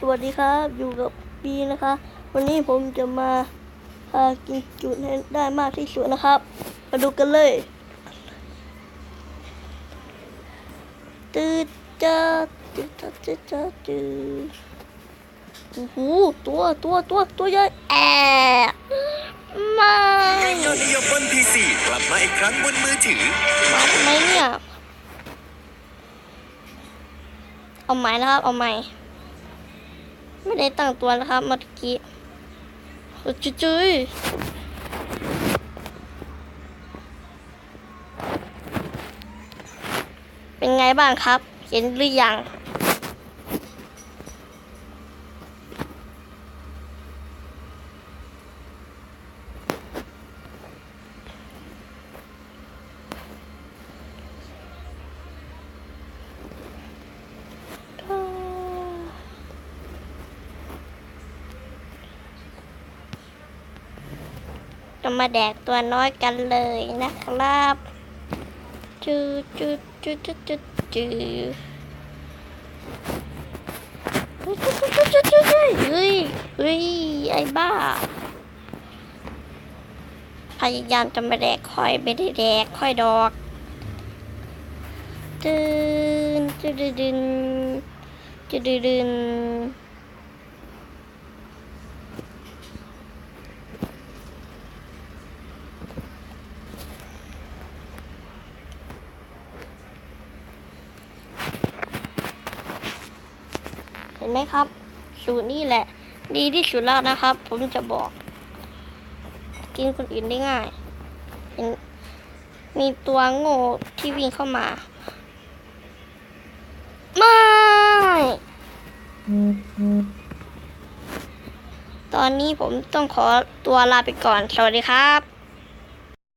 สวัสดีครับ อยู่กับบีนะคะ วันนี้ผมจะมาพากินจุให้ได้มากที่สุดนะครับ มาดูกันเลยตืดจ้าตืดจ้าตืดจ้าตืดโอ้โหตัวตัวตัวตัวใหญ่แอะมาเกมยอดนิยมบน PC กลับมาอีกครั้งบนมือถือมาทำไมเนี่ย เอาใหม่นะครับ เอาใหม่ ไม่ได้ตั้งตัวนะครับเมื่อกี้จุ๊จุยเป็นไงบ้างครับ เห็นหรือยัง จะมาแดกตัวน้อยกันเลยนะครับจูจูจูจูจูจูเฮ้ยเฮ้ยไอ้บ้า พยายามจะมาแดกคอยไม่ได้แดกคอยดอกจืนจืดดึนจืดดึน นไหมครับ สูตรนี่แหละ ดีที่สุดแล้วนะครับ ผมจะบอก กินคนอื่นได้ง่ายเห็นมีตัวโง่ที่วิ่งเข้ามา ไม่ตอนนี้ผมต้องขอตัวลาไปก่อน สวัสดีครับ